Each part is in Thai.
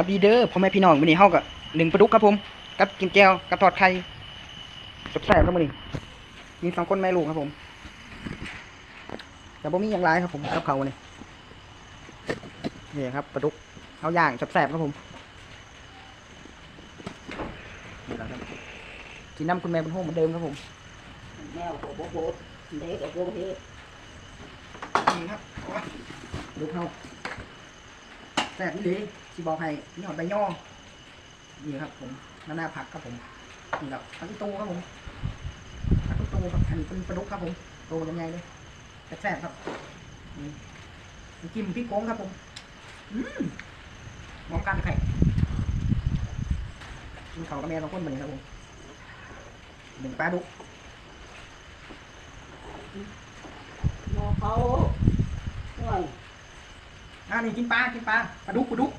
วัสดีเด้อพ่อแม่พี่น้องวันนี้เฮากับหนึ่งปลาดุกครับผม กับกินแก้วกับทอดไข่สดแซ่บครับมื้อนี้มีสองคนแม่ลูกครับผมแต่บ่มีอย่างไรครับผมกับเขาวนี่นี่ครับปลาดุกเอาย่างแซ่บๆครับผมนี่แหละครับกินน้ำคุณแม่เป็นห้องเหมือนเดิมครับผมแมวก็บ่โหดเด็กก็บ่เฮ็ดนี่ครับดูเขา แซ่บดีสิบอกให้นี่หอดใบย่อนี่ครับผมนานาผักครับผมนี่ครับผักอีตูครับผมผักอีตูครับอันนี้เป็นปลาดุกครับผมโตยังไงเลยแซ่บครับนี่น้ำจิ้มพริกโกงครับผมอืมหอมกันไข่กินเขากับแม่สองคนเหมือนกันครับผมหนึ่งปลาดุกหมอเขาานี่กินปลากินปลาปลาดุกปลาดุก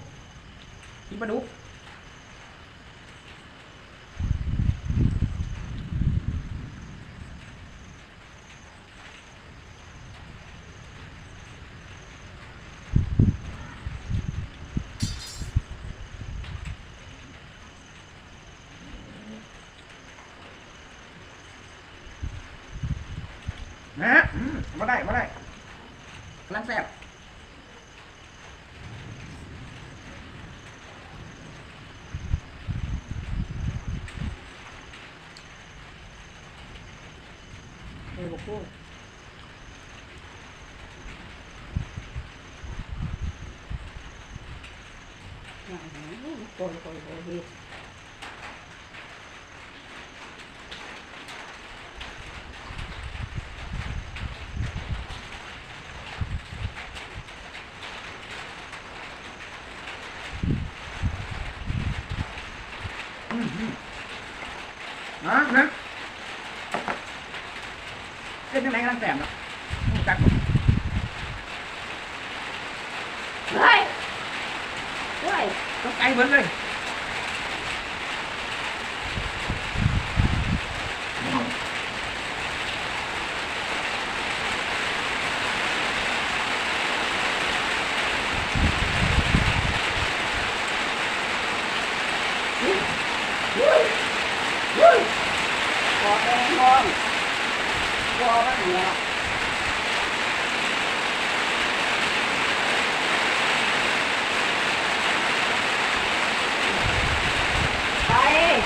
กินปลาดุกนะฮะอืมมาได้มาได้กำลังแซ่บ não Não, não pode resolver. Uhum. Hum. Ah, né? างนี้คนคนบ่เฮ็ด นะนะเล่นยังไงกำลังแสบเนาะจัก เฮ้ยเฮ้ย ต้องไกลเหมือนเลยเฮ้ยเฮ้ยขอแดงมองกลัวมัน qua bác nhà đây